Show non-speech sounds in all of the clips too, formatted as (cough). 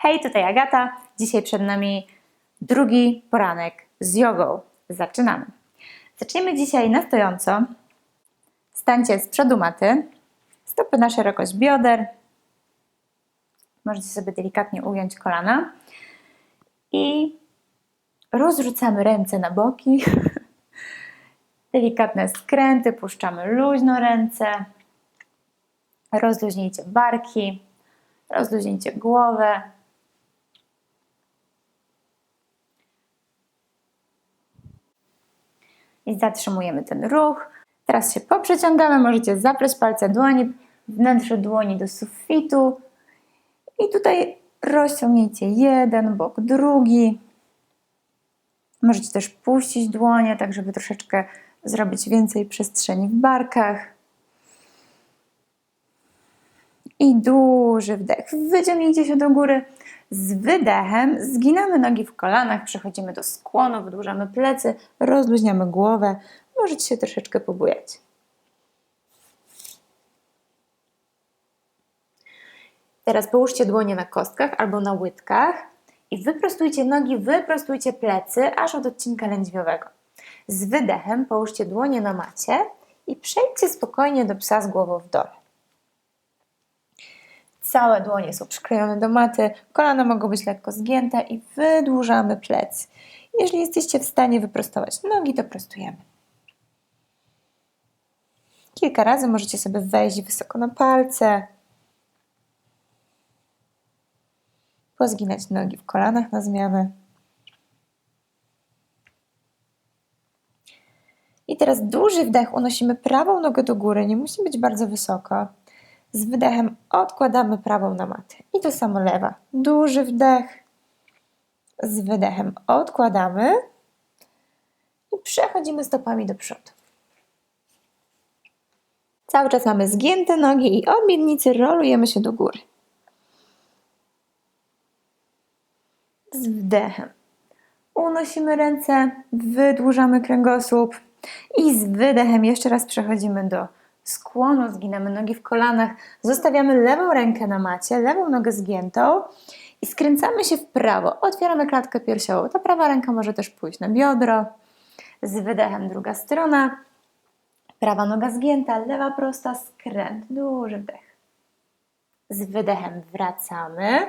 Hej, tutaj Agata. Dzisiaj przed nami drugi poranek z jogą. Zaczynamy. Zaczniemy dzisiaj na stojąco. Stańcie z przodu maty, stopy na szerokość bioder. Możecie sobie delikatnie ugiąć kolana i rozrzucamy ręce na boki. (laughs) Delikatne skręty, puszczamy luźno ręce. Rozluźnijcie barki, rozluźnijcie głowę. I zatrzymujemy ten ruch. Teraz się poprzeciągamy, możecie zapleć palce dłoni, wnętrze dłoni do sufitu. I tutaj rozciągnijcie jeden bok, drugi. Możecie też puścić dłonie, tak żeby troszeczkę zrobić więcej przestrzeni w barkach. I duży wdech. Wyciągnijcie się do góry. Z wydechem zginamy nogi w kolanach, przechodzimy do skłonu, wydłużamy plecy, rozluźniamy głowę. Możecie się troszeczkę pobujać. Teraz połóżcie dłonie na kostkach albo na łydkach i wyprostujcie nogi, wyprostujcie plecy aż od odcinka lędźwiowego. Z wydechem połóżcie dłonie na macie i przejdźcie spokojnie do psa z głową w dole. Całe dłonie są przyklejone do maty, kolana mogą być lekko zgięte i wydłużamy plecy. Jeżeli jesteście w stanie wyprostować nogi, to prostujemy. Kilka razy możecie sobie wejść wysoko na palce, pozginać nogi w kolanach na zmianę. I teraz duży wdech, unosimy prawą nogę do góry, nie musi być bardzo wysoko. Z wydechem odkładamy prawą na matę. I to samo lewa. Duży wdech. Z wydechem odkładamy i przechodzimy stopami do przodu. Cały czas mamy zgięte nogi i od miednicy rolujemy się do góry. Z wdechem unosimy ręce, wydłużamy kręgosłup i z wydechem jeszcze raz przechodzimy do skłonu, zginamy nogi w kolanach, zostawiamy lewą rękę na macie, lewą nogę zgiętą i skręcamy się w prawo. Otwieramy klatkę piersiową. Ta prawa ręka może też pójść na biodro. Z wydechem druga strona. Prawa noga zgięta, lewa prosta, skręt, duży wdech. Z wydechem wracamy.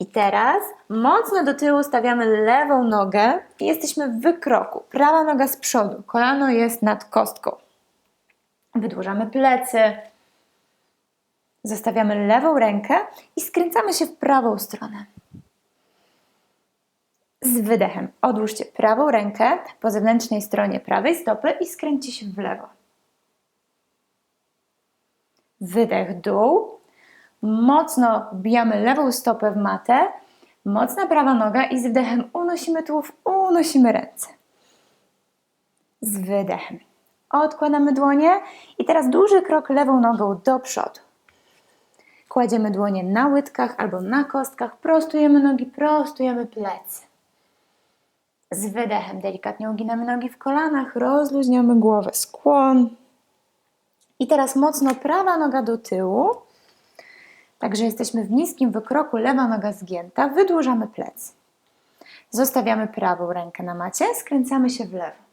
I teraz mocno do tyłu stawiamy lewą nogę i jesteśmy w wykroku. Prawa noga z przodu, kolano jest nad kostką. Wydłużamy plecy. Zostawiamy lewą rękę i skręcamy się w prawą stronę. Z wydechem odłóżcie prawą rękę po zewnętrznej stronie prawej stopy i skręćcie się w lewo. Wydech dół. Mocno wbijamy lewą stopę w matę. Mocna prawa noga i z wdechem unosimy tułów, unosimy ręce. Z wydechem Odkładamy dłonie i teraz duży krok lewą nogą do przodu. Kładziemy dłonie na łydkach albo na kostkach, prostujemy nogi, prostujemy plecy. Z wydechem delikatnie uginamy nogi w kolanach, rozluźniamy głowę, skłon. I teraz mocno prawa noga do tyłu. Także jesteśmy w niskim wykroku, lewa noga zgięta, wydłużamy plecy. Zostawiamy prawą rękę na macie, skręcamy się w lewo.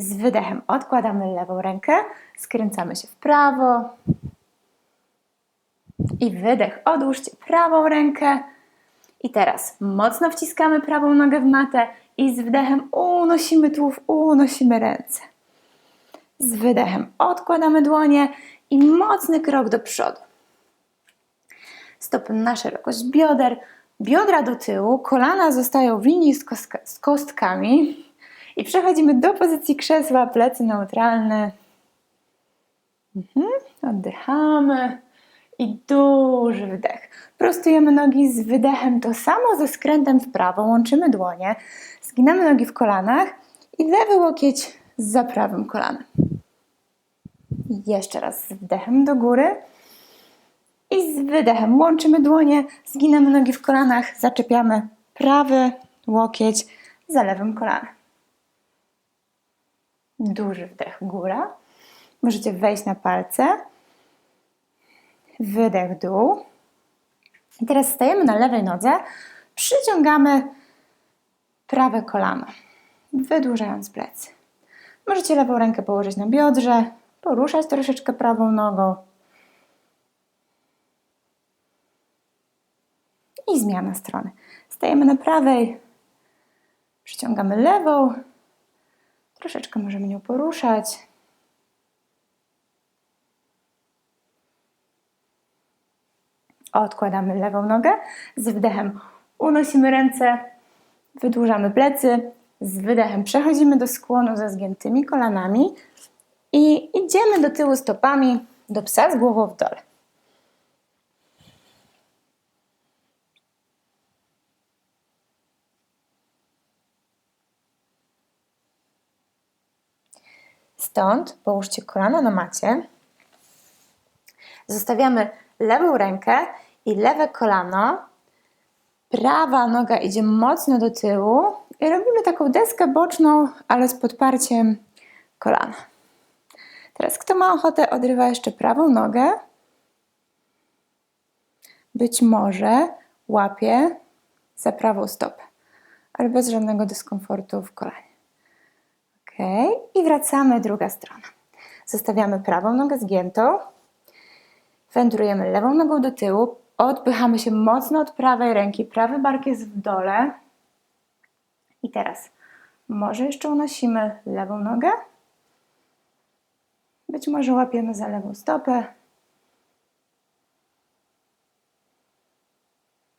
Z wydechem odkładamy lewą rękę, skręcamy się w prawo. I wydech, odłóżcie prawą rękę. I teraz mocno wciskamy prawą nogę w matę i z wdechem unosimy tułów, unosimy ręce. Z wydechem odkładamy dłonie i mocny krok do przodu. Stopy na szerokość bioder, biodra do tyłu, kolana zostają w linii z, z kostkami. I przechodzimy do pozycji krzesła, plecy neutralne. Mhm. Oddychamy i duży wdech. Prostujemy nogi z wydechem, to samo ze skrętem w prawo. Łączymy dłonie, zginamy nogi w kolanach i lewy łokieć za prawym kolanem. Jeszcze raz z wdechem do góry i z wydechem łączymy dłonie, zginamy nogi w kolanach, zaczepiamy prawy łokieć za lewym kolanem. Duży wdech, góra. Możecie wejść na palce. wydech dół. I teraz stajemy na lewej nodze, przyciągamy prawe kolano, wydłużając plecy. Możecie lewą rękę położyć na biodrze, poruszać troszeczkę prawą nogą. I zmiana strony. Stajemy na prawej, przyciągamy lewą, troszeczkę możemy nią poruszać. Odkładamy lewą nogę, z wdechem unosimy ręce, wydłużamy plecy, z wydechem przechodzimy do skłonu ze zgiętymi kolanami i idziemy do tyłu stopami do psa z głową w dole. Stąd połóżcie kolana na macie. Zostawiamy lewą rękę i lewe kolano. Prawa noga idzie mocno do tyłu i robimy taką deskę boczną, ale z podparciem kolana. Teraz kto ma ochotę, odrywa jeszcze prawą nogę. Być może łapie za prawą stopę, ale bez żadnego dyskomfortu w kolanie. I wracamy druga strona. Zostawiamy prawą nogę zgiętą, wędrujemy lewą nogą do tyłu, odpychamy się mocno od prawej ręki, prawy bark jest w dole. I teraz może jeszcze unosimy lewą nogę, być może łapiemy za lewą stopę.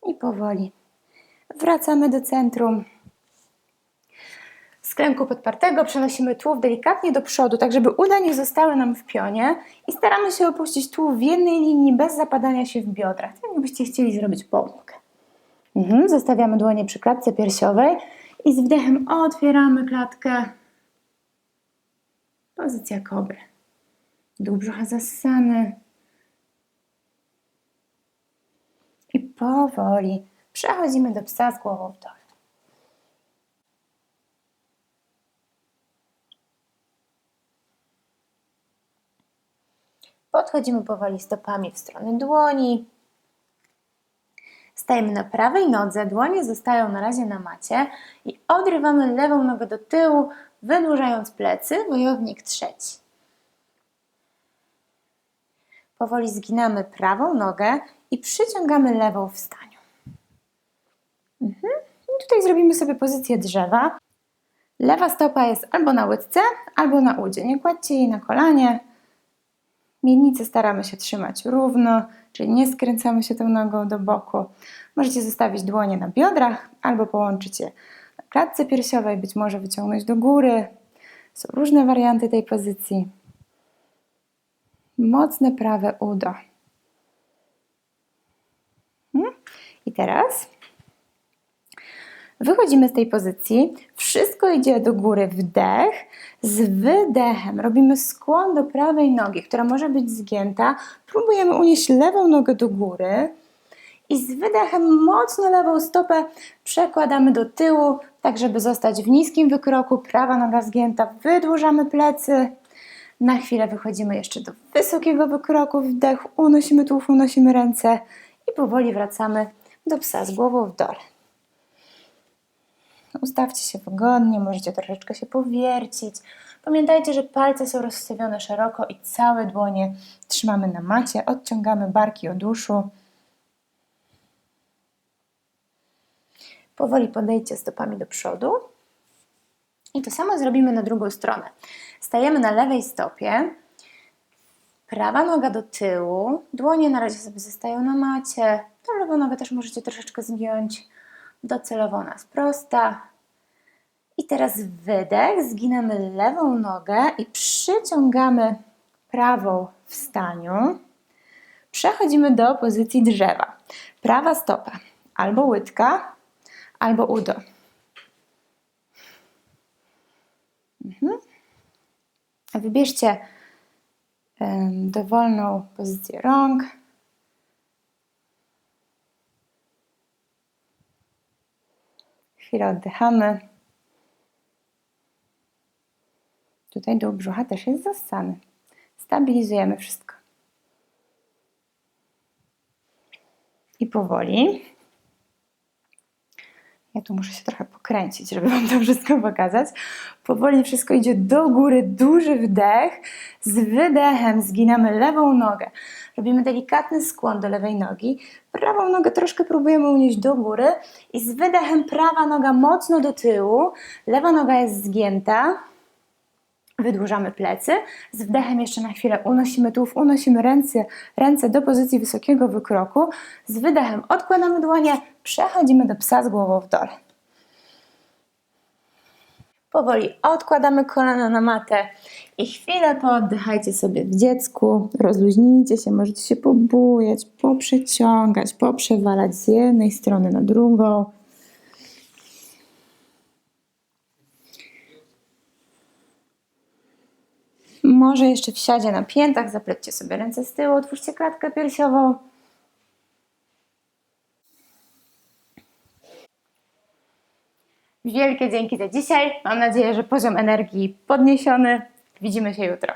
I powoli wracamy do centrum. Z podpartego przenosimy tułów delikatnie do przodu, tak żeby uda nie zostały nam w pionie i staramy się opuścić tułów w jednej linii bez zapadania się w biodrach, tak jakbyście chcieli zrobić pomłkę. Mhm, zostawiamy dłonie przy klatce piersiowej i z wdechem otwieramy klatkę. Pozycja kobry. Dół brzucha zassany. I powoli przechodzimy do psa z głową w dole. Podchodzimy powoli stopami w stronę dłoni. Stajemy na prawej nodze, dłonie zostają na razie na macie i odrywamy lewą nogę do tyłu, wydłużając plecy, wojownik trzeci. Powoli zginamy prawą nogę i przyciągamy lewą w staniu. Mhm. I tutaj zrobimy sobie pozycję drzewa. Lewa stopa jest albo na łydce, albo na udzie. Nie kładźcie jej na kolanie. Miednicę staramy się trzymać równo, czyli nie skręcamy się tą nogą do boku. Możecie zostawić dłonie na biodrach albo połączyć je na klatce piersiowej, być może wyciągnąć do góry. Są różne warianty tej pozycji. Mocne prawe udo. Hmm? I teraz wychodzimy z tej pozycji, wszystko idzie do góry, wdech, z wydechem robimy skłon do prawej nogi, która może być zgięta. Próbujemy unieść lewą nogę do góry i z wydechem mocno lewą stopę przekładamy do tyłu, tak żeby zostać w niskim wykroku. Prawa noga zgięta, wydłużamy plecy. Na chwilę wychodzimy jeszcze do wysokiego wykroku, wdech, unosimy tułów, unosimy ręce i powoli wracamy do psa z głową w dole. Ustawcie się wygodnie, możecie troszeczkę się powiercić. Pamiętajcie, że palce są rozstawione szeroko i całe dłonie trzymamy na macie. Odciągamy barki od uszu. Powoli podejdźcie stopami do przodu. I to samo zrobimy na drugą stronę. Stajemy na lewej stopie. Prawa noga do tyłu. Dłonie na razie sobie zostają na macie. Tą lewą nogę też możecie troszeczkę zgiąć. Docelowo nas prosta. I teraz wydech, zginamy lewą nogę i przyciągamy prawą w staniu. Przechodzimy do pozycji drzewa. Prawa stopa, albo łydka, albo udo. Mhm. Wybierzcie dowolną pozycję rąk. Chwilę oddychamy. Tutaj do brzucha też jest zassany. Stabilizujemy wszystko. I powoli ja tu muszę się trochę pokręcić, żeby Wam to wszystko pokazać. Powoli wszystko idzie do góry, duży wdech. Z wydechem zginamy lewą nogę. Robimy delikatny skłon do lewej nogi. Prawą nogę troszkę próbujemy unieść do góry. I z wydechem prawa noga mocno do tyłu. Lewa noga jest zgięta. Wydłużamy plecy. Z wdechem jeszcze na chwilę unosimy tułów, unosimy ręce, ręce do pozycji wysokiego wykroku. Z wydechem odkładamy dłonie, przechodzimy do psa z głową w dole. Powoli odkładamy kolana na matę i chwilę pooddychajcie sobie w dziecku. Rozluźnijcie się, możecie się pobujać, poprzeciągać, poprzewalać z jednej strony na drugą. Może jeszcze w siadzie na piętach, zaplećcie sobie ręce z tyłu, otwórzcie klatkę piersiową. Wielkie dzięki za dzisiaj. Mam nadzieję, że poziom energii podniesiony. Widzimy się jutro.